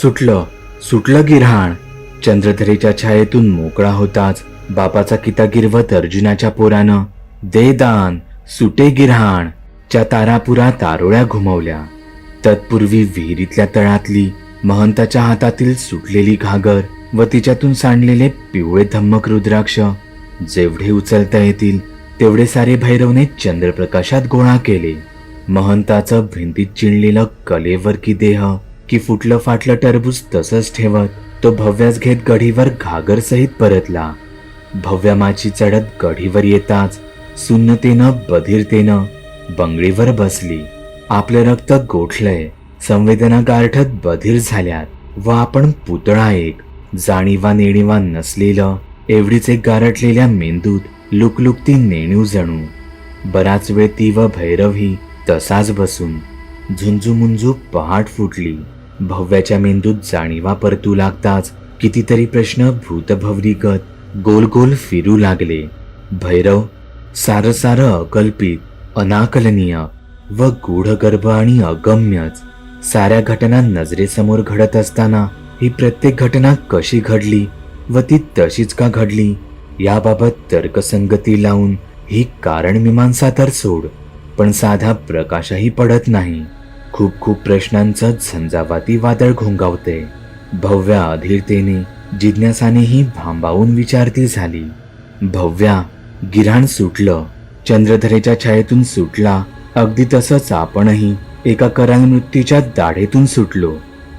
सुटलं. सुटलं गिरहाण चंद्रधरेच्या छायेतून मोकळा होताच बापाचा किता गिरवत अर्जुनाच्या पोरानं. दे दान सुटे गिऱ्हाण. च्या तारापुरा तारोळ्या घुमवल्या. तत्पूर्वी विहिरीतल्या तळातली महंताच्या हातातील सुटलेली घागर व तिच्यातून सांडलेले पिवळे धम्मक रुद्राक्ष जेवढे उचलता येतील तेवढे सारे भैरवने चंद्रप्रकाशात गोळा केले. महंताचं भिंतीत चिणलेलं कलेवर की देह की फुटलं फाटलं टरबूज तसंच ठेवत तो भव्यास घेत गढीवर घागर सहित परतला. भव्यामाची चढत गढीवर येताच सुन्नतेनं बधिरतेनं बंगळीवर बसली. आपलं रक्त गोठलंय संवेदना गारठत बधीर झाल्यात. व आपण पुतळा एक जाणीवा नेणीवा नसलेलं एवढीच एक गारटलेल्या मेंदूत लुकलुकती नेणीव जणू. बराच वेळ ती व भैरवही तसाच बसून झुंजू पहाट फुटली. भव्याच्या मेंदूत जाणीवा परतू लागताच कितीतरी प्रश्न भूतभवरीगत गोल गोल फिरू लागले. भैरव सारं सारं अकल्पित अनाकलनीय व गूढगर्भ आणि अगम्यच साऱ्या घटना नजरेसमोर घडत असताना ही प्रत्येक घटना कशी घडली व ती तशीच का घडली याबाबत तर्कसंगती लावून ही कारण मीमांसा तर सोड पण साधा प्रकाशही पडत नाही. खूप खूप प्रश्नांचं झंझावाती वादळ घोंगावते. भव्या अधीरतेने जिज्ञासानेही भांबावून विचारती झाली. भव्या गिराण सुटलं. चंद्रधरेच्या छायेतून सुटला. अगदी तसंच आपणही एका करामृत्यूच्या दाढेतून सुटलो.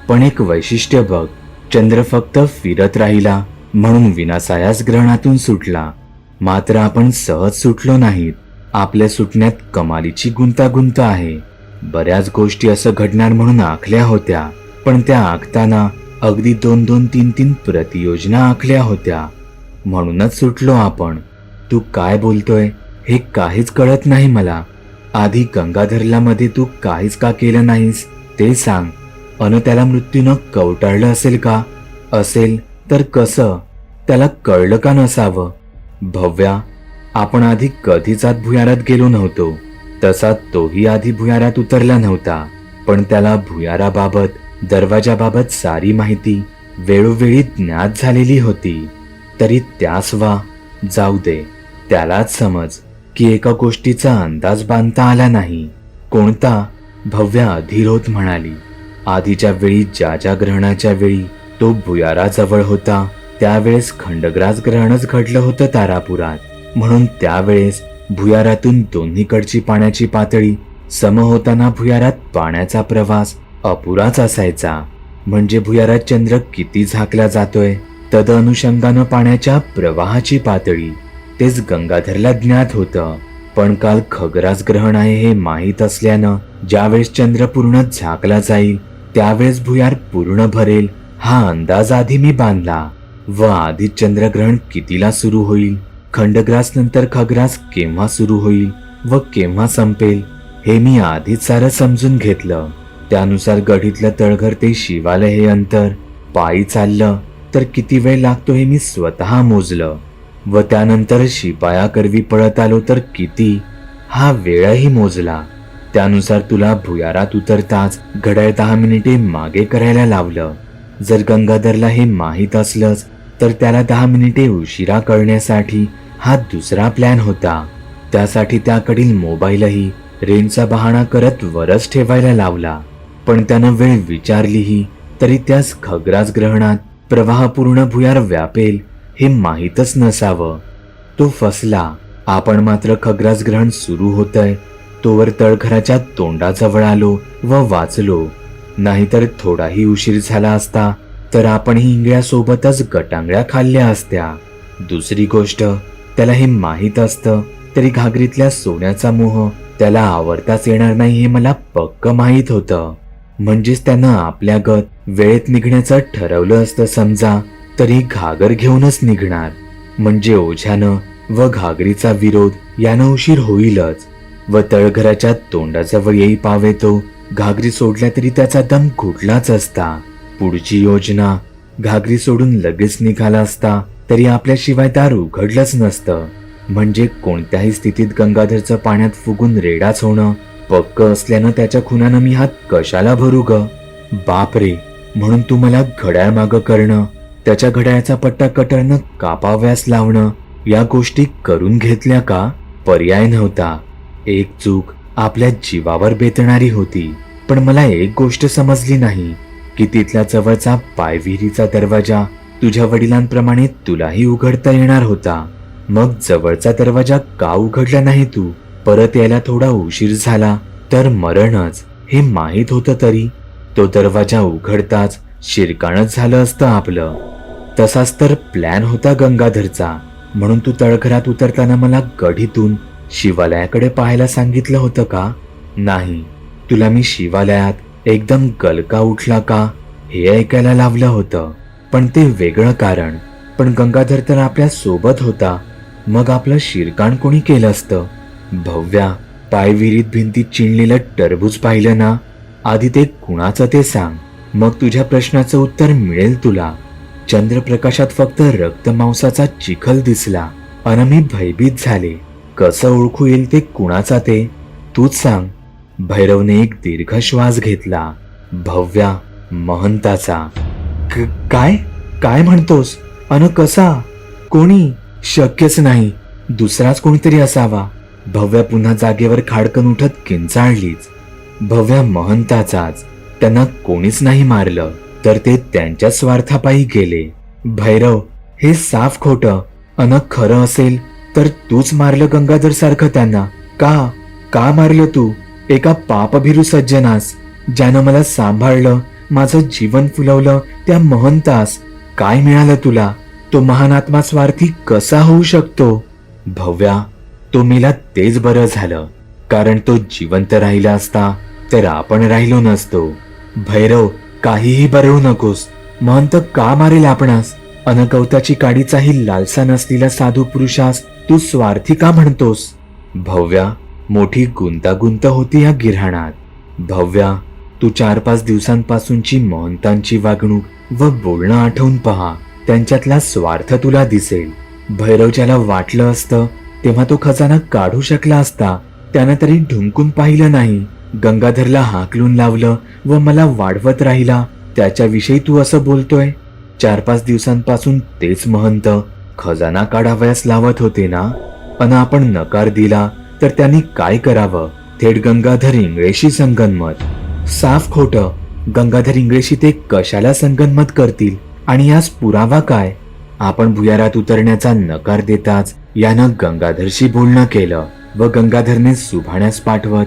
पण एक वैशिष्ट्य बघ चंद्र फक्त फिरत राहिला म्हणून विनासायास ग्रहणातून सुटला. मात्र आपण सहज सुटलो नाहीत. आपल्या सुटण्यात कमालीची गुंतागुंत आहे. बऱ्याच गोष्टी असं घडणार म्हणून आखल्या होत्या पण त्या आखताना अगदी दोन दोन तीन तीन प्रतियोजना आखल्या होत्या. म्हणूनच सुटलो आपण. तू काय बोलतोय हे काहीच कळत नाही मला. आधी गंगाधरला मध्ये तू काहीच का केलं नाहीस ते सांग. अन त्याला मृत्यूनं कवटाळलं असेल का? असेल तर कसं? त्याला कळलं का नसावं? भव्या आपण आधी कधीच आत भुयारात गेलो नव्हतो. तसा तोही आधी भुयारात उतरला नव्हता पण त्याला भुयाराबाबत दरवाजाबाबत सारी माहिती वेळोवेळी ज्ञात झालेली होती. तरी त्यास वा जाऊ दे त्यालाच समज की एका गोष्टीचा अंदाज बांधता आला नाही. कोणता? भव्या अधिरोध म्हणाली. आधीच्या वेळी ज्या ज्या ग्रहणाच्या वेळी तो भुयाराजवळ होता त्यावेळेस खंडग्रास ग्रहणच घडलं होतं तारापुरात. म्हणून त्यावेळेस भुयारातून दोन्हीकडची पाण्याची पातळी सम होताना भुयारात पाण्याचा प्रवास अपुराच असायचा. म्हणजे भुयारात चंद्र किती झाकला जातोय तद अनुषंगानं पाण्याच्या प्रवाहाची पातळी. तेच गंगाधरला ज्ञात होतं. पण काल खगराज ग्रहण आहे हे माहीत असल्यानं ज्यावेळेस चंद्र पूर्ण झाकला जाईल त्यावेळेस भुयार पूर्ण भरेल हा अंदाज आधी मी बांधला. व आधी चंद्रग्रहण कितीला सुरू होईल? खंडग्रास नंतर खग्रास केव्हा सुरू होईल व केव्हा संपेल हे मी आधीच सारं समजून घेतलं. त्यानुसार गढीतलं तळघर ते शिवालय हे अंतर पायी चाललं तर किती वेळ लागतो हे मी स्वतः मोजलं. व त्यानंतर शिपायाकरवी पळत आलो तर किती हा वेळही मोजला. त्यानुसार तुला भुयारात उतरताच घड्याळ दहा मिनिटे मागे करायला लावलं. जर गंगाधरला हे माहीत असलंच तर त्याला दहा मिनिटे उशिरा कळण्यासाठी हा दुसरा प्लॅन होता. त्यासाठी त्याकडील मोबाईलही रेंजचा बहाणा करत वरच ठेवायला लावला. पण त्यानं वेळ विचारलीही तरी त्यास खग्रास ग्रहणात प्रवाहपूर्ण भुयार व्यापेल हे माहीतच नसावं. तो फसला. आपण मात्र खग्रास ग्रहण सुरू होतंय. तोवर तळघराच्या तोंडाजवळ आलो व वाचलो. नाहीतर थोडाही उशीर झाला असता तर आपणही इंगळ्यासोबतच गटांगळ्या खाल्ल्या असत्या. दुसरी गोष्ट त्याला हे माहीत असतं. तरी घागरीतल्या सोन्याचा मोह त्याला आवडताच येणार नाही हे मला पक्क माहीत होतं. म्हणजेच त्यानं आपल्या गत वेळेत निघण्याचं ठरवलं असतं समजा तरी घागर घेऊनच निघणार. म्हणजे ओझ्यानं व घागरीचा विरोध यानं उशीर होईलच. व तळघराच्या तोंडाजवळ येई पावे तो घागरी सोडल्या तरी त्याचा दम घुटलाच असता. पुढची योजना घागरी सोडून लगेच निघाला असता तरी आपल्याशिवाय दारू उघडलंच नसतं. म्हणजे कोणत्याही स्थितीत गंगाधरचं पाण्यात फुगून रेडाच होणं पक्क असल्यानं त्याच्या खुनानं मी हात कशाला भरू ग? बापरे म्हणून तू मला घड्याळ मागं करणं त्याच्या घड्याळाचा पट्टा कटरनं कापाव्यास लावणं या गोष्टी करून घेतल्या का? पर्याय नव्हता. एक चूक आपल्या जीवावर बेतणारी होती. पण मला एक गोष्ट समजली नाही की तिथल्या जवळचा पायविहिरीचा दरवाजा तुझ्या वडिलांप्रमाणे तुलाही उघडता येणार होता. मग जवळचा दरवाजा का उघडला नाही तू? परत यायला थोडा उशीर झाला तर मरणच हे माहीत होतं तरी. तो दरवाजा उघडताच शिरकाणच झालं असतं आपलं. तसाच तर प्लॅन होता गंगाधरचा. म्हणून तू तळघरात उतरताना मला गढीतून शिवालयाकडे पाहायला सांगितलं होतं का? नाही. तुला मी शिवालयात एकदम गलका उठला का? हे ऐकायला लावलं होतं. पण ते वेगळं कारण. पण गंगाधर तर आपल्यासोबत होता. मग आपलं शिरकाण कोणी केलं असतं? भव्या पायविरीत भिंतीत चिणलेलं टरबूज पाहिलं ना? आधी ते कुणाचं ते सांग. मग तुझ्या प्रश्नाचं उत्तर मिळेल तुला. चंद्रप्रकाशात फक्त रक्त मांसाचा चिखल दिसला. अन मी भयभीत झाले. कसं ओळखू येईल ते कुणाचा ते? तूच सांग. भैरवने एक दीर्घ श्वास घेतला. भव्या महंताचा. काय? काय म्हणतोस? अन कसा? कोणी? शक्यच नाही. दुसराच कोणीतरी असावा. भव्या पुन्हा जागेवर खाडकन उठत किंचाळलीच. भव्या महंताचाच. त्यांना कोणीच नाही मारलं. तर ते त्यांच्या स्वार्थापायी गेले. भैरव हे साफ खोट. अन खरं असेल तर तूच मारलं गंगाधर सारखं त्यांना. का? का मारलं तू? एका पापभिरू सज्जनास ज्यानं मला सांभाळलं माझं जीवन फुलवलं त्या महंतास. काय मिळालं तुला? तो महान आत्मा स्वार्थी कसा होऊ शकतो? भव्या तो मेला तेच बरं झालं. कारण तो जिवंत राहिला असता तर आपण राहिलो नसतो. भैरव काहीही बरवू नकोस. महंत का मारेल आपणास? अनकवताची काडीचाही लालसा नसलेला साधू पुरुषास तू स्वार्थी का म्हणतोस? भव्या मोठी गुंतागुंत होती या गिऱ्हाणात. भव्या तू चार पाच दिवसांपासूनची महंतांची वागणूक व बोलणं आठवून पहा. त्यांच्यातला स्वार्थ तुला दिसेल. भैरव ज्याला वाटलं असतं तेव्हा तो खजाना काढू शकला असता त्यानं तरी ढुंकून पाहिलं नाही. गंगाधरला हाकलून लावलं व मला वाढवत राहिला त्याच्याविषयी तू असं बोलतोय? चार पाच दिवसांपासून तेच महंत खजाना काढावयास लावत होते ना? अन आपण नकार दिला तर त्यांनी काय करावं? थेट गंगाधर इंगळेशी संगनमत. साफ खोट. गंगाधर इंगळेशी ते कशाला संगनमत करतील? आणि यास पुरावा काय? आपण भुयारात उतरण्याचा नकार देताच यानं गंगाधरशी बोलणं केलं व गंगाधरने सुभाण्यास पाठवत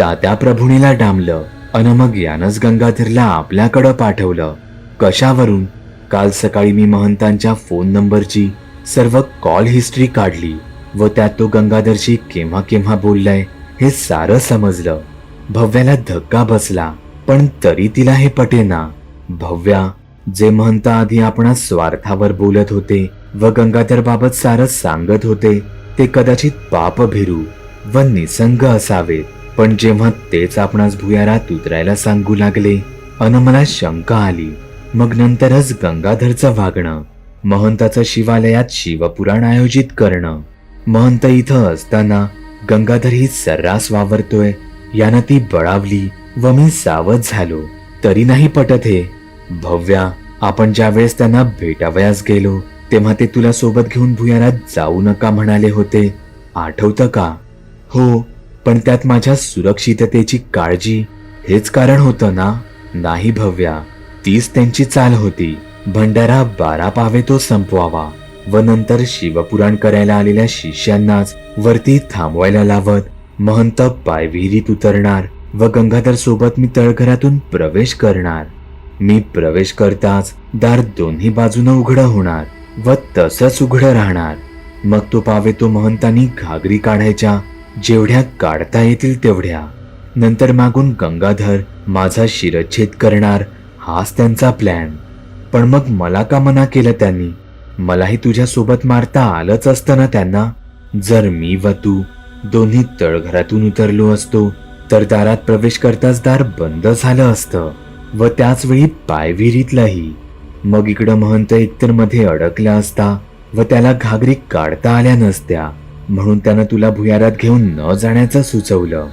तात्या प्रभुणीला डांबलं अन मग यानंच गंगाधरला आपल्याकडं पाठवलं. कशावरून? काल सकाळी मी महंतांच्या फोन नंबरची सर्व कॉल हिस्ट्री काढली व त्यात तो गंगाधरशी केव्हा केव्हा बोललाय हे सारं समजलं. भव्याला धक्का बसला पण तरी तिला हे पटेना. भव्या जे म्हणता आधी आपण स्वार्थावर बोलत होते व गंगाधर बाबत सारं सांगत होते ते कदाचित पाप भिरू व निसंग असावेत. पण जेव्हा तेच आपणास भुयारात उतरायला सांगू लागले अन मला शंका आली. मग नंतरच गंगाधरचं वागणं महंताचं शिवालयात शिवपुराण आयोजित करणं. महंत इथं असताना गंगाधर ही सर्रास वावरतोय यानं ती बळावली व मी सावध झालो. तरी नाही पटत हे. भव्या आपण ज्या वेळेस त्यांना भेटावयास गेलो तेव्हा ते तुला सोबत घेऊन भुयारात जाऊ नका म्हणाले होते. आठवतं का? हो पण त्यात माझ्या सुरक्षिततेची काळजी हेच कारण होतं ना? नाही भव्या तीच त्यांची चाल होती. भंडारा बारा पावे तो संपवावा व नंतर शिवपुराण करायला आलेल्या शिष्यांनाच वरती थांबवायला लावत महंत पायविहिरीत उतरणार व गंगाधर सोबत मी तळघरातून प्रवेश करणार. मी प्रवेश करताच दार दोन्ही बाजूनं उघडं होणार व तसंच उघडं राहणार. मग तो पावे तो महंतांनी घागरी काढायच्या जेवढ्या काढता येतील तेवढ्या. नंतर मागून गंगाधर माझा शिरच्छेद करणार हाच त्यांचा प्लॅन पण मग मला का मना केलं त्यांनी? मलाही तुझ्यासोबत मारता आलंच असतं ना त्यांना? जर मी व तू दोन्ही तळघरातून उतरलो असतो. तर दारात प्रवेश करताच दार बंद झालं असतं व त्याच वेळी पायविहिरीतलाही मग इकडं महंत एकतरमध्ये अडकला असता व त्याला घागरी काढता आल्या नसत्या. म्हणून त्यानं तुला भुयारात घेऊन न जाण्याचं सुचवलं.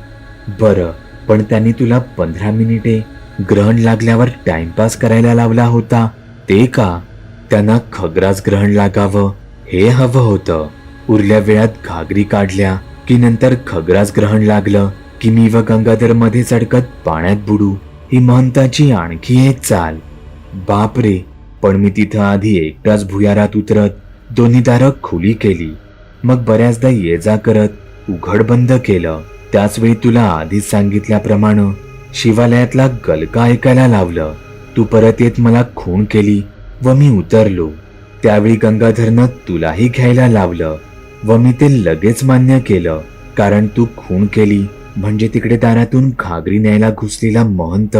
बरं पण त्यांनी तुला पंधरा मिनिटे ग्रहण लागल्यावर टाइमपास करायला लावला होता. ते का? त्यांना खग्रास ग्रहण लागावं हे हवं होतं. उरल्या वेळात घागरी काढल्या की नंतर खग्रास ग्रहण लागलं की मी व गंगाधरमध्ये चडकत पाण्यात बुडू. ही महंताची आणखी एक चाल. बापरे पण मी तिथं आधी एकटाच भुयारात उतरत दोन्ही दारं खुली केली. मग बऱ्याचदा ये जा करत उघड बंद केलं. त्याच वेळी तुला आधीच सांगितल्याप्रमाणे शिवालयातला गलका ऐकायला लावलं. तू परत येत मला खूण केली व मी उतरलो. त्यावेळी गंगाधरनं तुलाही घ्यायला लावलं. व मी ते लगेच मान्य केलं कारण तू खूण केली. म्हणजे तिकडे दारातून घागरी न्यायला घुसलेला महंत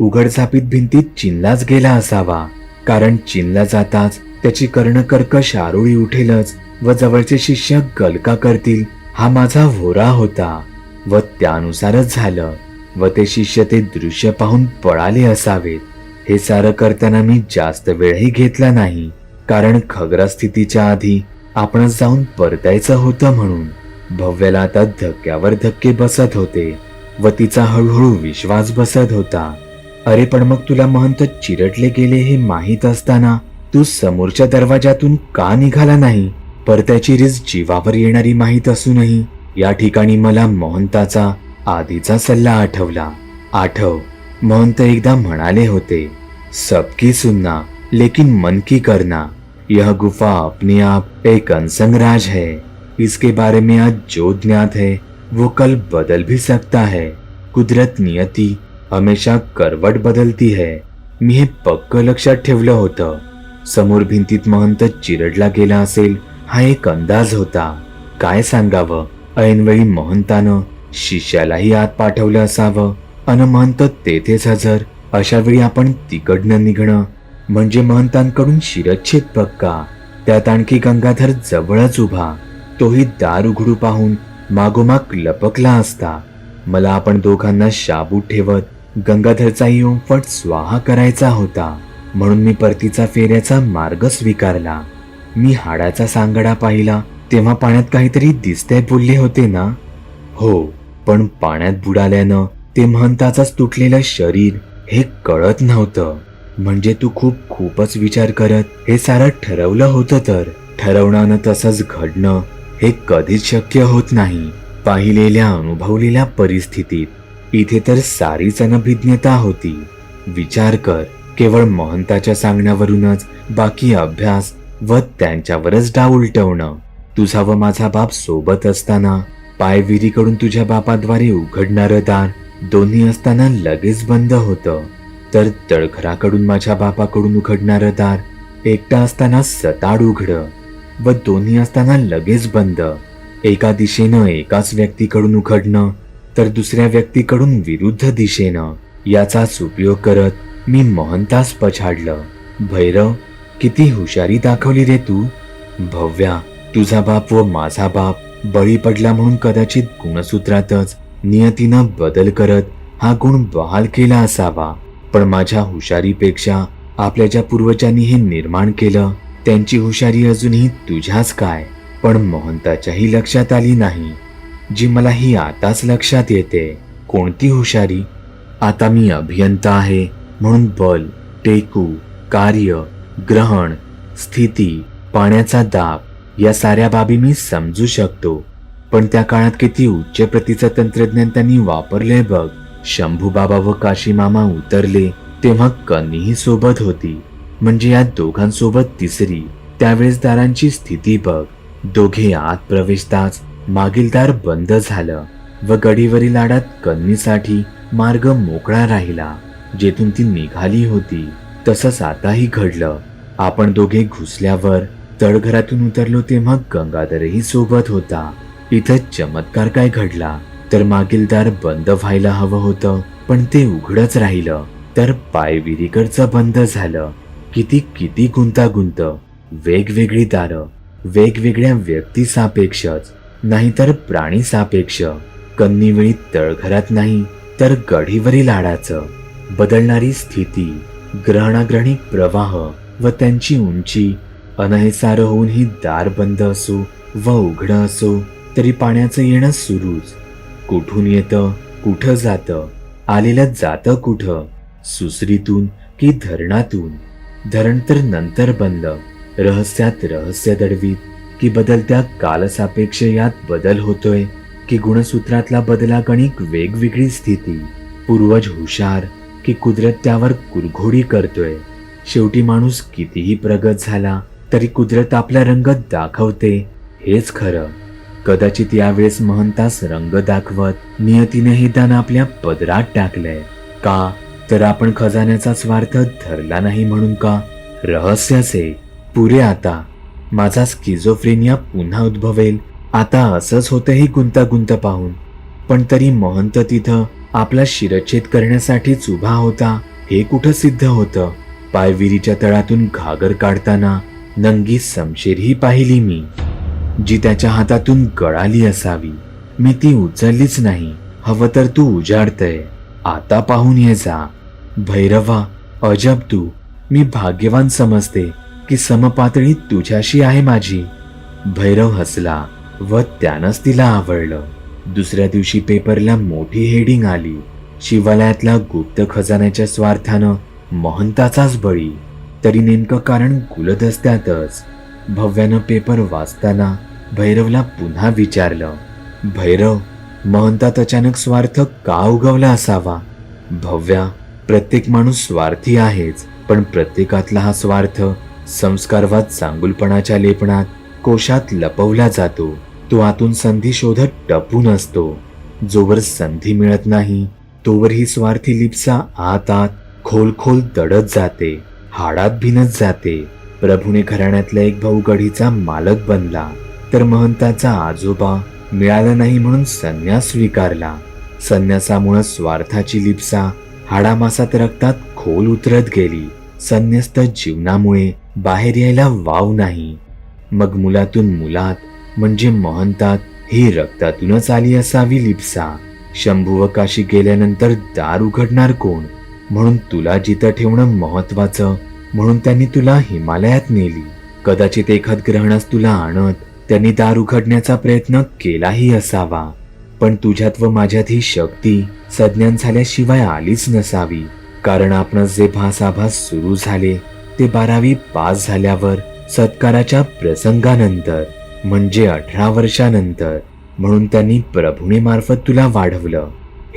उघडझापीत भिंतीत चिनलाच गेला असावा. कारण चिनला जाताच त्याची कर्णकर्कश आरोळी उठेलच व जवळचे शिष्य गलका करतील हा माझा व्होरा होता. व त्यानुसारच झालं. व ते शिष्य ते दृश्य पाहून पळाले असावेत. हे सारं करताना मी जास्त वेळही घेतला नाही. कारण खगरा स्थितीच्या आधी आपणच जाऊन परतायचं होतं म्हणून. भव्याला आता धक्क्यावर धक्के बसत होते व तिचा हळूहळू विश्वास बसत होता. अरे पण मग तुला महंत चिरटले गेले हे माहीत असताना तू समोरच्या दरवाजातून का निघाला नाही? परत्याची रिस जीवावर येणारी माहीत असूनही या ठिकाणी मला महंताचा आधीचा सल्ला आठवला. आठव महंत एकदा म्हणाले होते सबकी सुनना लेकिन मन की करना. यह गुफा अपने आप एक अनसंग राज है। इसके बारे में आज जो ज्ञात है वो कल बदल भी सकता है। कुदरत नियती हमेशा करवट बदलती है। मी हे पक्क लक्षात ठेवलं होतं। समोर भिंतीत महंत चिरडला गेला असेल हा एक अंदाज होता। काय सांगावं? ऐनवेळी महंतानं शिष्यालाही आत पाठवलं असावं अन महंत तेथेच हजर अशा वेळी आपण तिकडनं निघणं म्हणजे महंतांकडून शिरच्छेद पक्का. त्यात आणखी गंगाधर जवळच उभा. तोही दार उघडू पाहून मागोमाग लपकला असता. मला आपण दोघांना शाबूत ठेवत गंगाधरचाही फट स्वाहा करायचा होता. म्हणून मी परतीचा फेऱ्याचा मार्ग स्वीकारला. मी हाडाचा सांगडा पाहिला. तेव्हा पाण्यात काहीतरी दिसतंय बोलले होते ना? हो पण पाण्यात बुडाल्यानं ते महंताचाच तुटलेलं शरीर हे कळत नव्हतं. म्हणजे तू खूप खूपच विचार करत. हे सारं ठरवलं होतं तर. ठरवण्यानं तसंच घडणं हे कधीच शक्य होत नाही. पाहिलेल्या अनुभवलेल्या परिस्थितीत. इथे तर सारीच अनभिज्ञता होती. विचार कर. केवळ महंताच्या सांगण्यावरूनच. बाकी अभ्यास व त्यांच्यावरच डाव उलटवणं. तुझा व माझा बाप सोबत असताना पायविरीकडून तुझ्या बापाद्वारे उघडणारं दार दोन्ही असताना लगेच बंद होतं. तर तळखराकडून माझ्या बापाकडून उघडणारं दार एकटा असताना सताड उघडं व दोन्ही असताना लगेच बंद. एका दिशेनं एकाच व्यक्तीकडून उघडणं तर दुसऱ्या व्यक्तीकडून विरुद्ध दिशेनं. याचाच उपयोग करत मी महंतास पछाडलं. भैरव किती हुशारी दाखवली रे तू. भव्या तुझा बाप व माझा बाप बळी पडला म्हणून कदाचित गुणसूत्रातच नियतीनं बदल करत हा गुण बहाल केला असावा. पण माझ्या हुशारीपेक्षा आपल्या ज्या पूर्वजांनी हे निर्माण केलं त्यांची हुशारी अजूनही तुझ्याच काय? पण महंताच्याही लक्षात आली नाही. जी मला ही आताच लक्षात येते. कोणती हुशारी? आता मी अभियंता आहे म्हणून बल टेकू कार्य ग्रहण स्थिती पाण्याचा दाब या साऱ्या बाबी मी समजू शकतो. पण त्या काळात किती उच्च प्रतीचं तंत्रज्ञान त्यांनी वापरले बघ. शंभूबाबा व काशीमामा उतरले तेव्हा कन्नीही सोबत होती. म्हणजे या दोघांसोबत तिसरी त्यावेळेस दारांची स्थिती बघ. दोघे आत प्रवेशताच मागील दार बंद झालं व गडीवरील आडात कन्नीसाठी मार्ग मोकळा राहिला. जेथून ती निघाली होती तसंच आताही घडलं. आपण दोघे घुसल्यावर तळघरातून उतरलो तेव्हा गंगाधरही सोबत होता. इथं चमत्कार काय घडला? तर मागील दार बंद व्हायला हवं होतं पण ते उघडच राहिलं. तर पायविरीकडचं बंद झालं. किती किती गुंतागुंत. वेगवेगळी दारं वेगवेगळ्या व्यक्ती सापेक्षच नाहीतर प्राणी सापेक्ष. कन्नीवेळी तळघरात नाही तर गढीवरील आडाचं. बदलणारी स्थिती ग्रहणाग्रहणी प्रवाह व त्यांची उंची अनहेसार होऊन ही दार बंद असो व उघडं असो तरी पाण्याचं येणं सुरूच. कुठून येतं? कुठं जातं? आलेलं जातं कुठं? सुसरीतून की धरणातून? धरण तर नंतर बंद रहस्यात रहस्य दडवीत की बदलत्या कालसापेक्ष यात बदल होतोय की गुणसूत्रातला बदलागणिक वेगवेगळी स्थिती. पूर्वज हुशार की कुदरत त्यावर कुरघोडी करतोय. शेवटी माणूस कितीही प्रगत झाला तरी कुदरत आपला रंग दाखवते. हेच खरं. कदाचित यावेळेस महंतास रंग दाखवत नियतीने हे दान आपल्या पदरात टाकलंय. का? तर आपण खजान्याचा स्वार्थ धरला नाही म्हणून का? रहस्याचे. पुरे आता. माझा स्किझोफ्रेनिया पुन्हा उद्भवेल. आता असंच होतं ही गुंतागुंत पाहून. पण तरी महंत तिथं आपला शिरच्छेद करण्यासाठीच उभा होता हे कुठं सिद्ध होतं? पायविरीच्या तळातून घागर काढताना नंगी समशेरही पाहिली मी. जी त्याच्या हातातून गळाली असावी. मी ती उचललीच नाही. हवं तर तू उजाडतय. आता पाहून ये जा. भैरवा अजब तू. मी भाग्यवान समजते की समपातळी तुझ्याशी आहे माझी. भैरव हसला व त्यानंच तिला आवडलं. दुसऱ्या दिवशी पेपरला मोठी हेडिंग आली. शिवालयातला गुप्त खजान्याच्या स्वार्थानं महंताचाच बळी. तरी नेमकं कारण गुलदस्त्यातच भव्यानं पेपर वाचताना भैरवला पुन्हा विचारलं भैरव महंतात अचानक स्वार्थ का उगवला असावा? भव्या प्रत्येक माणूस स्वार्थी आहेच पण प्रत्येकातला हा स्वार्थ संस्कारवाद चांगुलपणाच्या लेपणात कोशात लपवला जातो. तो आतून संधी शोधत टपून असतो. जोवर संधी मिळत नाही तोवर ही स्वार्थी लिप्सा आत आत खोल खोल दडत जाते हाडात भिनत जाते. प्रभूने घराण्यातला एक भाऊ गढीचा मालक बनला. तर महंताचा आजोबा मिळाला नाही म्हणून संन्यास स्वीकारला. संन्यासामुळे स्वार्थाची लिप्सा हाडामासात रक्तात खोल उतरत गेली. संन्यस्त जीवनामुळे बाहेर यायला वाव नाही. मग मुलातून मुलात म्हणजे महंतात ही रक्तातूनच आली असावी लिप्सा. शंभुवकाशी गेल्यानंतर दार उघडणार कोण? म्हणून तुला जिथं ठेवणं महत्वाचं म्हणून त्यांनी तुला हिमालयात नेली. कदाचित एखाद ग्रहणास तुला आणत त्यांनी दार उघडण्याचा प्रयत्न केलाही असावा. पण तुझ्यात व माझ्यात ही शक्ती सज्ञान झाल्याशिवाय आलीच नसावी. कारण आपण जे भासाभास सुरू झाले ते बारावी पास झाल्यावर सत्काराच्या प्रसंगानंतर म्हणजे अठरा वर्षानंतर म्हणून त्यांनी प्रभुने मार्फत तुला वाढवलं.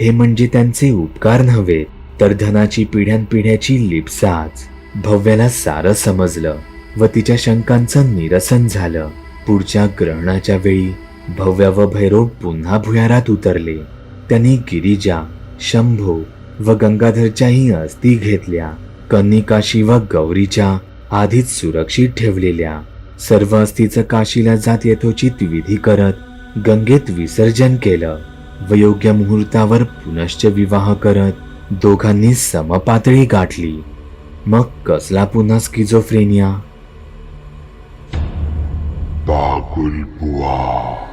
हे म्हणजे त्यांचे उपकार नव्हे तर धनाची पिढ्यानपिढ्याची लिप्साच. भव्याला सारं समजलं व तिच्या शंकांचं निरसन झालं. पुढच्या ग्रहणाच्या वेळी भव्य व भैरव पुन्हा भुयारात उतरले. त्यांनी गिरिजा शंभू व गंगाधरच्याही अस्थी घेतल्या. कन्निकाशी व गौरीच्या आधीच सुरक्षित ठेवलेल्या. सर्व अस्थीचं काशीला जात यथोचित विधी करत गंगेत विसर्जन केलं. व योग्य मुहूर्तावर पुनश्च विवाह करत दोघांनी समपातळी गाठली. मग कसला पुन्हा स्किझोफ्रेनिया Bagulbois.